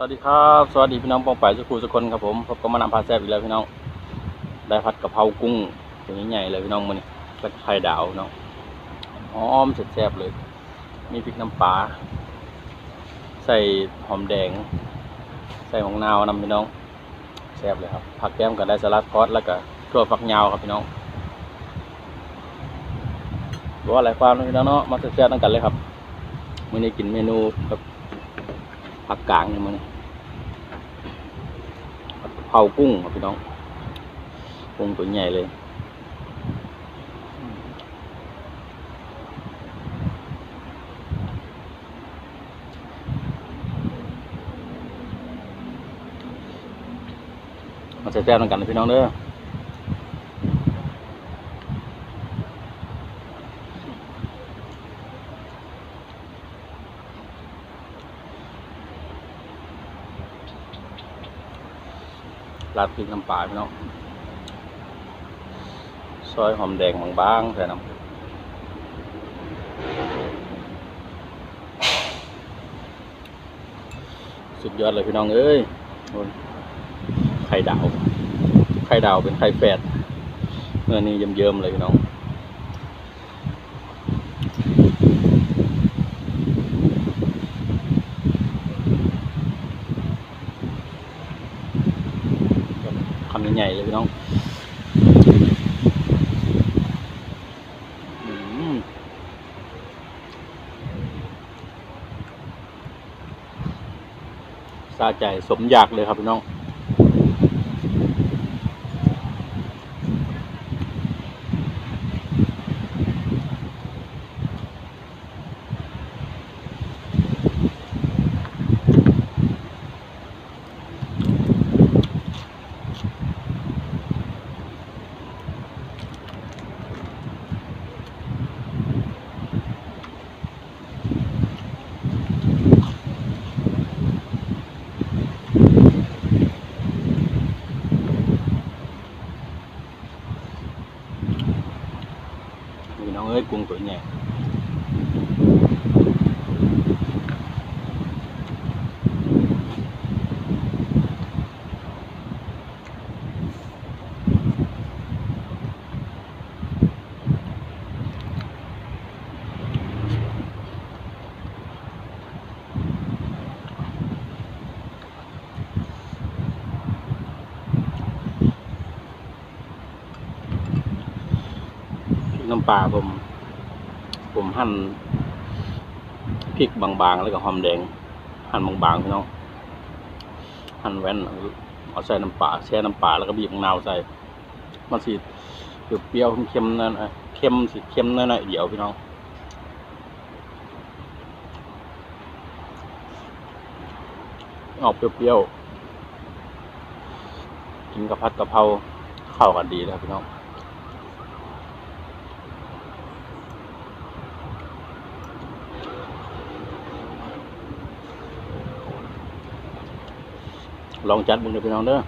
สวัสดีครับสวัสดีพี่น้องปองไปายสุขุสุคนครับผมพบกับมานำพาแซ่บอีกแล้วพี่น้องได้ผัดกะเพรากุ้งตัวนี้ใหญ่เลยพี่น้องมันนี่แล้วก็ไข่ดาวพี่น้องหอมแซ่บๆเลย มีพริกน้ำปลาใส่หอมแดง ใส่มะนาวนำพี่น้องแซ่บเลยครับผักแก้มก็ได้สลัดคอสแล้วก็ถั่วฝักยาวครับพี่น้องบอกว่าอะไรความนะพี่น้องเนาะมาแซ่บๆตั้งกันเลยครับมื้อนี้กินเมนูแบบ ผักกลางนี่มื้อนี้เผากุ้งครับพี่น้อง กุ้งตัวใหญ่เลยมาใส่แต้มกันนะพี่น้องเด้อ ราดพริกน้ำปลาพี่น้องซอยหอมแดงบางๆใส่น้ำสุดยอดเลยพี่น้องเอ้ยไข่ดาว ไข่ดาวเป็นไข่แฝดเมื่อนี้เยิ้มๆเลยพี่น้อง คำใหญ่ๆ เลยพี่น้องสาใจสมอยากเลยครับพี่น้อง พี่น้องเอ้ยกุ้งตัวใหญ่พริกน้ำ ปลาผม ผมหั่นพริกบางๆ แล้วก็หอมแดง หั่นบางๆพี่น้องหั่นแว่นเอาใส่น้ำปลาแช่น้ำปลาแล้วก็บีบมะนาวใส่มันสิเปรี้ยวเค็มๆนั่นนะเค็มสิเค็มนั่นน่ะเดี๋ยวพี่น้องออกเปรี้ยวๆกินกับผัดกะเพราเข้ากันดีเลยพี่น้อง ลองจัดมึงดูพี่น้องเด้อ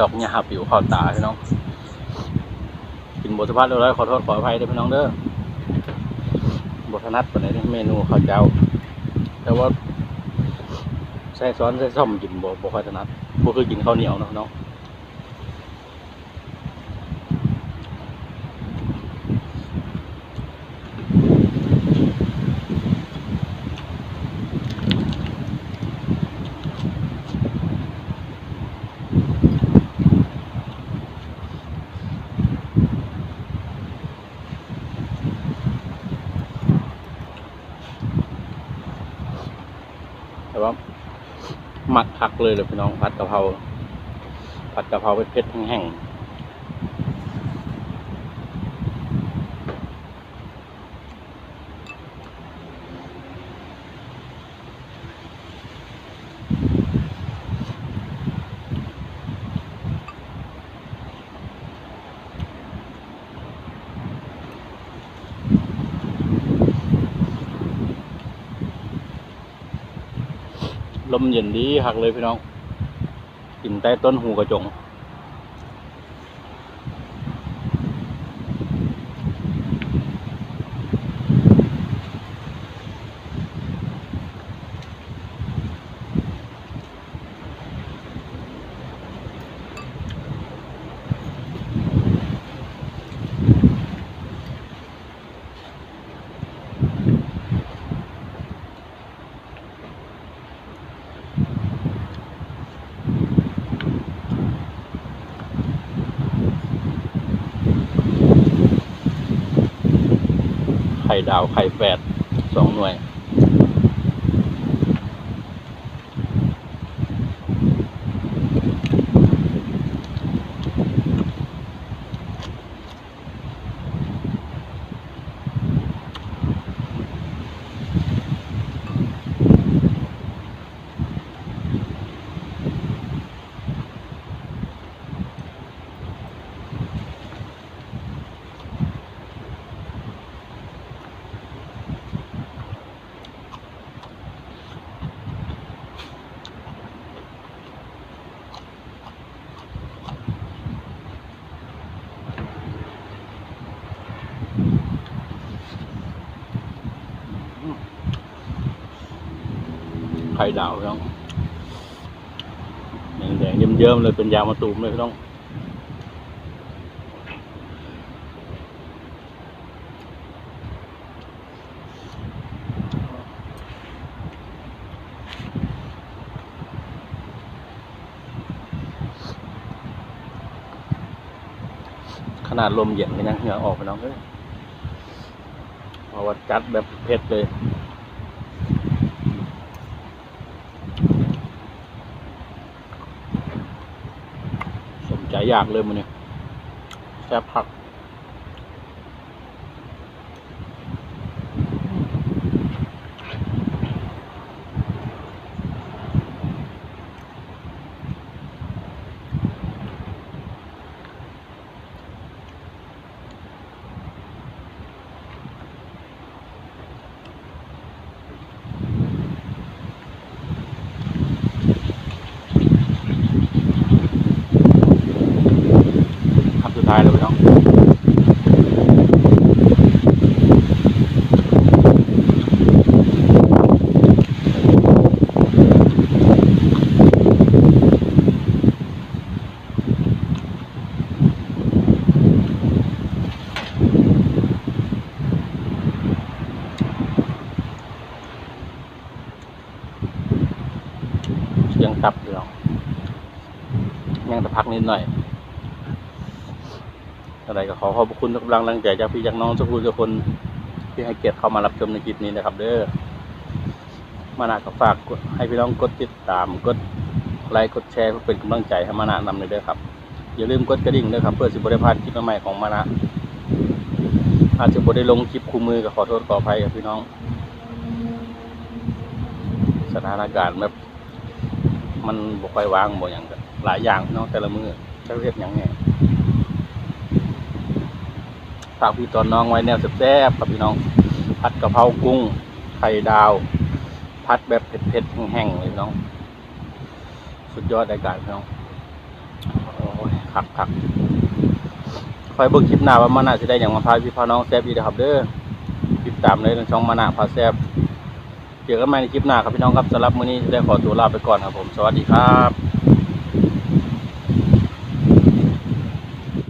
ดอกหญ้าปิวเข้าตาพี่น้อง กินบทสภาพเรียบร้อยขอโทษขออภัยด้วยพี่น้องเด้อบทนัดปานไหนเมนูข้าวเจ้า แต่ว่าใส่ซ้อนใส่ซ่อมกินบทบทนัดบทคือกินข้าวเหนียวเนาะพี่น้อง ว่ามัดคักเลยเลยพี่น้องผัดกะเพราผัดกะเพราเป็ดๆแห้ง มเย็นดีหักเลยพี่น้องกินใต้ต้นหูกระจง ข่ดาวไข่แฝดสองหน่วย ข่ดาวพี่น้องแดงเยิ้มๆเลยเป็นยางมะตูมเลยพี่น้องขนาดลมเย็นก็ยังเหงื่อออกไปน้องเอ้ยเพราว่าจัดแบบเผ็ดเลย สมใจ อยากเลยมันเนี่ยแซ่บผัก คำสุดท้ายแล้วพี่น้องเสียงตับพี่น้องยังแต่ พักนิดหน่อยอะไรก็ขอขอบคุณทุกกำลังใจจากพี่จากน้องทุกคนทุกคนที่ให้เกียรติเข้ามารับชมในคลิปนี้นะครับ เด้อมานาก็ฝากให้พี่น้องกดติดตามกดไลค์กดแชร์เพื่อเป็นกำลังใจให้มานะนำเลยเด้อครับ อย่าลืมกดกระดิ่งเด้วยครับ เพื่อสิบริพาดคลิปใหม่ของมานะอาจจะบได้ลงคลิปคู่มือก็ขอโทษขออภัยกับพี่น้อง สถานการณ์แบบมันบ่ค่อยวางบ่อย่างกัน หลายอย่างพี่น้องแต่ละมือจะเรียกอย่างไงฝากพี่ตอนน้องไว้แนวแซ่บๆครับพี่น้อง ผัดกะเพรากุ้ง ไข่ดาวพัดแบบเผ็ดๆแห้งๆเลยน้อง สุดยอดรายการพี่น้องโอ้ยคักคักคอยเบิ่งคลิปหน้าว่ามานะจะได้อย่างมาพาพี่พาน้องแซ่บอีนะครับเด้อติดตามเลยในช่องมานะพาแซ่บเจอกันใหม่ในคลิปหน้าครับพี่น้องครับสำหรับมื้อนี้ได้ขอตัวลาไปก่อนครับผม สวัสดีครับ